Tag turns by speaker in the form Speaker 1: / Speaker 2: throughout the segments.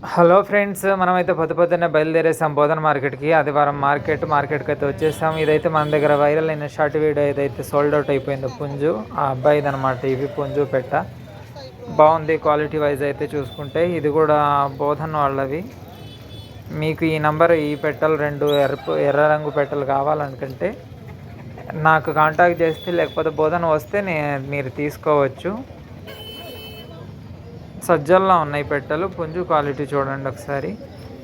Speaker 1: Hello friends మనమైతే పొద్దు పొద్దున్నే బయలుదేరేసాం బోధన మార్కెట్కి ఆదివారం మార్కెట్ మార్కెట్కి అయితే వచ్చేసాం. ఇదైతే మన దగ్గర వైరల్ అయిన షార్ట్ వీడియో ఏదైతే సోల్డ్ అవుట్ అయిపోయిందో పుంజు ఆ అబ్బాయిది అనమాట ఇవి పుంజు పెట్ట. బాగుంది క్వాలిటీ వైజ్ అయితే చూసుకుంటే ఇది కూడా బోధన వాళ్ళవి. మీకు ఈ నంబర్ ఈ పెట్టలు రెండు ఎర్రపు ఎర్ర రంగు పెట్టలు కావాలనుకుంటే నాకు కాంటాక్ట్ చేస్తే లేకపోతే బోధన వస్తే నే మీరు తీసుకోవచ్చు. సజ్జల్లో ఉన్నాయి పెట్టెలు. పుంజు క్వాలిటీ చూడండి ఒకసారి.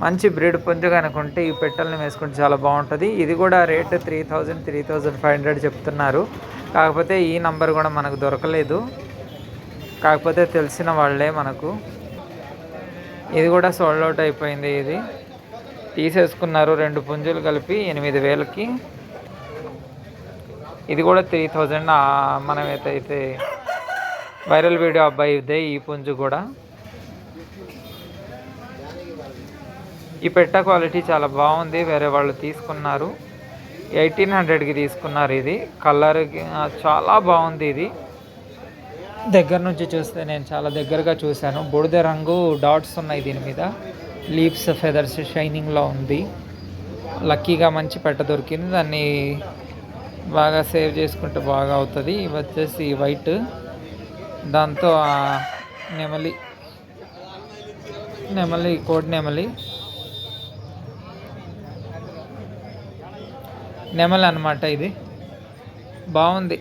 Speaker 1: మంచి బ్రీడ్ పుంజు కనుకుంటే ఈ పెట్టెలను వేసుకుంటే చాలా బాగుంటుంది. ఇది కూడా rate three thousand three thousand five hundred చెప్తున్నారు. కాకపోతే ఈ నంబర్ కూడా మనకు దొరకలేదు. కాకపోతే తెలిసిన వాళ్ళే మనకు. ఇది కూడా సోల్డ్ అవుట్ అయిపోయింది ఇది. తీసేసుకున్నారు రెండు పుంజులు కలిపి ఎనిమిది వేలకి. ఇది కూడా త్రీ థౌజండ్. మనం అయితే వైరల్ వీడియో అబ్బాయి ఇదే ఈ పుంజు కూడా. ఈ పెట్ట క్వాలిటీ చాలా బాగుంది వేరే వాళ్ళు తీసుకున్నారు. ఎయిటీన్ హండ్రెడ్కి తీసుకున్నారు ఇది. కలర్ చాలా బాగుంది ఇది. దగ్గర నుంచి చూస్తే నేను చాలా దగ్గరగా చూశాను. బూడిద రంగు డాట్స్ ఉన్నాయి దీని మీద. లీవ్స్ ఫెదర్స్ షైనింగ్లో ఉంది. లక్కీగా మంచి పెట్ట దొరికింది. దాన్ని బాగా సేవ్ చేసుకుంటే బాగా అవుతుంది. ఇవి వచ్చేసి వైట్. దాంతో ఆ నెమలి నెమలి కోడి నెమలి నెమలి అనమాట ఇది. బాగుంది.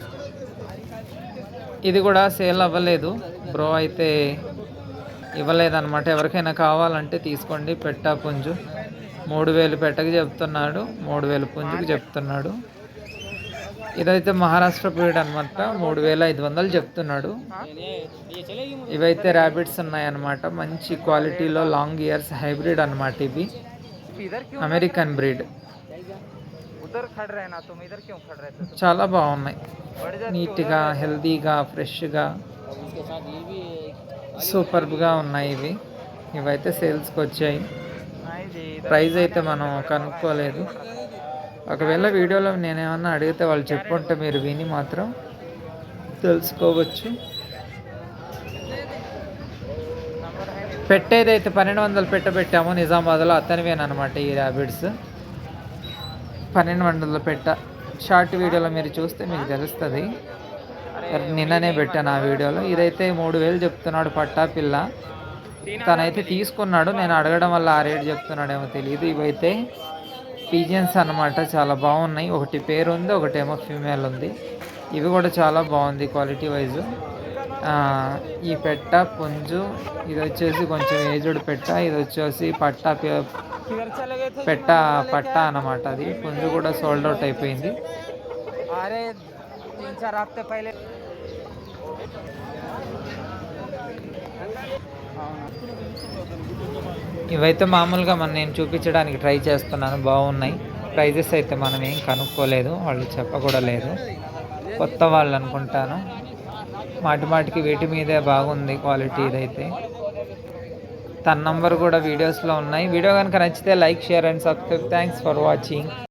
Speaker 1: ఇది కూడా సేల్ అవ్వలేదు. బ్రో అయితే ఇవ్వలేదన్నమాట. ఎవరికైనా కావాలంటే తీసుకోండి. పెట్టా పుంజు. మూడు వేలు పెట్టకు చెప్తున్నాడు. మూడు వేలు పుంజుకి చెప్తున్నాడు. ఇదైతే మహారాష్ట్ర బ్రీడ్ అనమాట మూడు వేల ఐదు వందలు చెప్తున్నాడు. ఇవైతే ర్యాబిట్స్ ఉన్నాయన్నమాట. మంచి క్వాలిటీలో లాంగ్ ఇయర్స్ హైబ్రిడ్ అనమాట ఇవి. అమెరికన్ బ్రీడ్ చాలా బాగున్నాయి. నీట్గా హెల్తీగా ఫ్రెష్గా సూపర్గా ఉన్నాయి ఇవి. ఇవైతే సేల్స్కి వచ్చాయి. ప్రైస్ అయితే మనం కనుక్కోలేదు. ఒకవేళ వీడియోలో నేను ఏమన్నా అడిగితే వాళ్ళు చెప్పుంటే మీరు విని మాత్రం తెలుసుకోవచ్చు. పెట్టేదైతే పన్నెండు వందలు పెట్టబెట్టాము నిజామాబాద్లో అతనివేనమాట ఈ ర్యాబిడ్స్ పన్నెండు వందలు పెట్ట. షార్ట్ వీడియోలో మీరు చూస్తే మీకు తెలుస్తుంది. నిన్ననే పెట్టాను ఆ వీడియోలో. ఇదైతే మూడు వేలు చెప్తున్నాడు పట్టా పిల్ల. తనైతే తీసుకున్నాడు. నేను అడగడం వల్ల ఆ రేటు చెప్తున్నాడేమో తెలియదు ఇవైతే పీజియన్స్ అనమాట చాలా బాగున్నాయి. ఒకటి పేరు ఉంది ఒకటేమో ఫీమేల్ ఉంది. ఇవి కూడా చాలా బాగుంది క్వాలిటీ వైజ్ ఈ పెట్ట పుంజు ఇది వచ్చేసి కొంచెం ఏజ్డ్ పెట్ట ఇది వచ్చేసి పట్ట పెట్ట పట్ట అనమాట అది. పుంజు కూడా సోల్డ్ అవుట్ అయిపోయింది. ఇవైతే మామూలుగా మనం నేను చూపించడానికి ట్రై చేస్తున్నాను. బాగున్నాయి. ప్రైజెస్ అయితే మనం ఏం కనుక్కోలేదు. వాళ్ళు చెప్పకూడా లేదు కొత్త వాళ్ళు అనుకుంటాను. మాటి మాటికి వీటి మీదే బాగుంది క్వాలిటీ ఇదైతే. తన నంబర్ కూడా వీడియోస్లో ఉన్నాయి. వీడియో కనుక నచ్చితే like share and subscribe. Thanks for watching.